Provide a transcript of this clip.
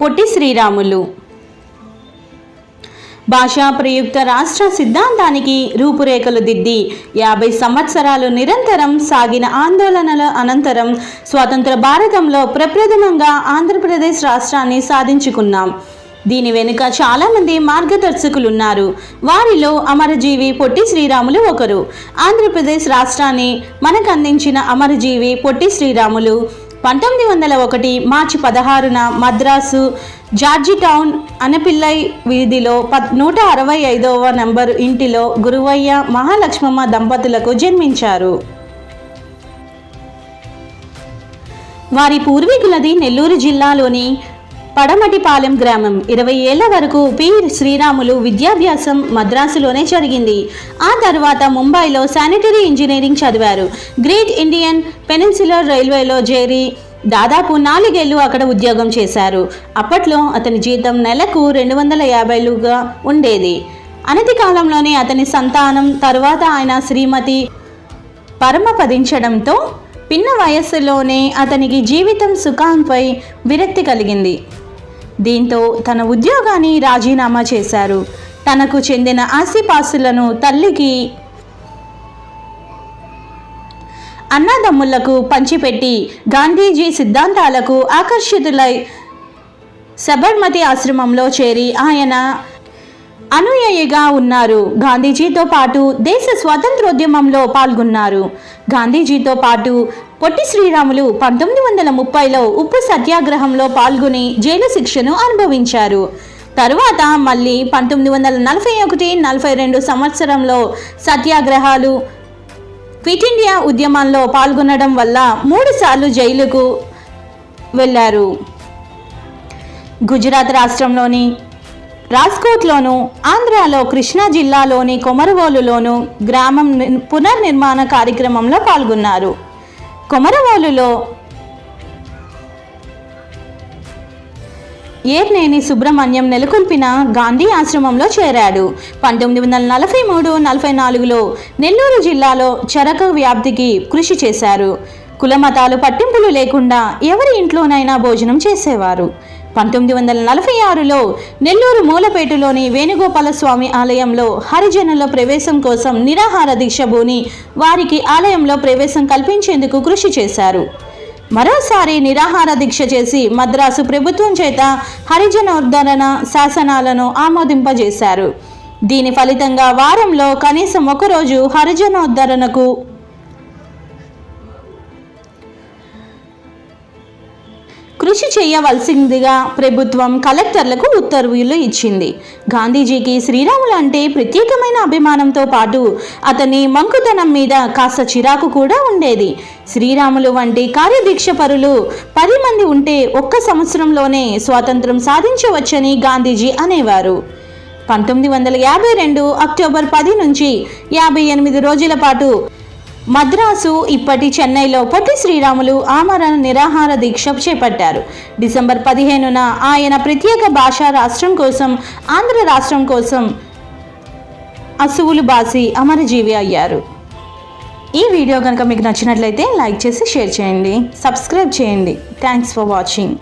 పొట్టి శ్రీరాములు. భాషా ప్రయుక్త రాష్ట్ర సిద్ధాంతానికి రూపురేఖలు దిద్ది యాభై సంవత్సరాలు నిరంతరం సాగిన ఆందోళనల అనంతరం స్వతంత్ర భారతంలో ప్రప్రథమంగా ఆంధ్రప్రదేశ్ రాష్ట్రాన్ని సాధించుకున్నాం. దీని వెనుక చాలామంది మార్గదర్శకులు ఉన్నారు వారిలో అమరజీవి పొట్టి శ్రీరాములు ఒకరు. ఆంధ్రప్రదేశ్ రాష్ట్రాన్ని మనకు అందించిన అమరజీవి పొట్టి శ్రీరాములు పంతొమ్మిది వందల ఒకటి మార్చి పదహారున మద్రాసు జార్జి టౌన్ అనపిల్లై వీధిలో పద్ నూట అరవై ఐదవ నంబరు ఇంటిలో గురువయ్య మహాలక్ష్మమ్మ దంపతులకు జన్మించారు. వారి పూర్వీకులది నెల్లూరు జిల్లాలోని పడమటిపాలెం గ్రామం. ఇరవై ఏళ్ళ వరకు పి శ్రీరాములు విద్యాభ్యాసం మద్రాసులోనే జరిగింది. ఆ తర్వాత ముంబైలో శానిటరీ ఇంజనీరింగ్ చదివారు. గ్రేట్ ఇండియన్ పెనిన్సులర్ రైల్వేలో చేరి దాదాపు నాలుగేళ్ళు అక్కడ ఉద్యోగం చేశారు. అప్పట్లో అతని జీతం నెలకు రెండు వందల యాభైలుగా ఉండేది. అనతి కాలంలోనే అతని సంతానం తరువాత ఆయన శ్రీమతి పరమపదించడంతో పిన్న వయస్సులోనే అతనికి జీవితం సుఖంపై విరక్తి కలిగింది. దీంతో తన ఉద్యోగాన్ని రాజీనామా చేశారు. తనకు చెందిన ఆస్తిపాస్తులను తల్లికి అన్నదమ్ములకు పంచిపెట్టి గాంధీజీ సిద్ధాంతాలకు ఆకర్షితులై సబర్మతి ఆశ్రమంలో చేరి ఆయన అనుయాయిగా ఉన్నారు. గాంధీజీతో పాటు దేశ స్వాతంత్రోద్యమంలో పాల్గొన్నారు. గాంధీజీతో పాటు పొట్టి శ్రీరాములు పంతొమ్మిది వందల ముప్పైలో ఉప్పు సత్యాగ్రహంలో పాల్గొని జైలు శిక్షను అనుభవించారు. తరువాత మళ్ళీ పంతొమ్మిది వందల నలభై ఒకటి నలభై రెండు సంవత్సరంలో సత్యాగ్రహాలు క్విట్ ఇండియా ఉద్యమంలో పాల్గొనడం వల్ల మూడుసార్లు జైలుకు వెళ్ళారు. గుజరాత్ రాష్ట్రంలోని రాజ్కోట్లోను ఆంధ్రాలో కృష్ణా జిల్లాలోని కొమరవోలులోను గ్రామం ని- పునర్నిర్మాణ కార్యక్రమంలో పాల్గొన్నారు. కొమరవోలులో ఏర్నేని సుబ్రహ్మణ్యం నెలకొల్పిన గాంధీ ఆశ్రమంలో చేరాడు. పంతొమ్మిది వందల నలభై మూడు నలభై నాలుగులో నెల్లూరు జిల్లాలో చరక వ్యాప్తికి కృషి చేశారు. కులమతాలు పట్టింపులు లేకుండా ఎవరి ఇంట్లోనైనా భోజనం చేసేవారు. పంతొమ్మిది వందల నలభై ఆరులో నెల్లూరు మూలపేటలోని వేణుగోపాలస్వామి ఆలయంలో హరిజనుల ప్రవేశం కోసం నిరాహార దీక్ష బూని వారికి ఆలయంలో ప్రవేశం కల్పించేందుకు కృషి చేశారు. మరోసారి నిరాహార దీక్ష చేసి మద్రాసు ప్రభుత్వం చేత హరిజనోద్ధరణ శాసనాలను ఆమోదింపజేశారు. దీని ఫలితంగా వారంలో కనీసం ఒకరోజు హరిజనోద్ధరణకు కృషి చేయవలసిందిగా ప్రభుత్వం కలెక్టర్లకు ఉత్తర్వులు ఇచ్చింది. గాంధీజీకి శ్రీరాములు అంటే ప్రత్యేకమైన అభిమానంతో పాటు అతని మంకుతనం మీద కాస్త చిరాకు కూడా ఉండేది. శ్రీరాములు వంటి కార్యదీక్ష పరులు పది మంది ఉంటే ఒక్క సంవత్సరంలోనే స్వాతంత్రం సాధించవచ్చని గాంధీజీ అనేవారు. పంతొమ్మిది వందల యాభై రెండు అక్టోబర్ పది నుంచి యాభై ఎనిమిది రోజుల పాటు మద్రాసు ఇప్పటి చెన్నైలో పొట్టి శ్రీరాములు ఆమరణ నిరాహార దీక్ష చేపట్టారు. డిసెంబర్ పదిహేనున ఆయన ప్రత్యేక భాషా రాష్ట్రం కోసం ఆంధ్ర రాష్ట్రం కోసం అసువులు బాసి అమరజీవి అయ్యారు. ఈ వీడియో కనుక మీకు నచ్చినట్లయితే లైక్ చేసి షేర్ చేయండి. సబ్స్క్రైబ్ చేయండి. Thanks for watching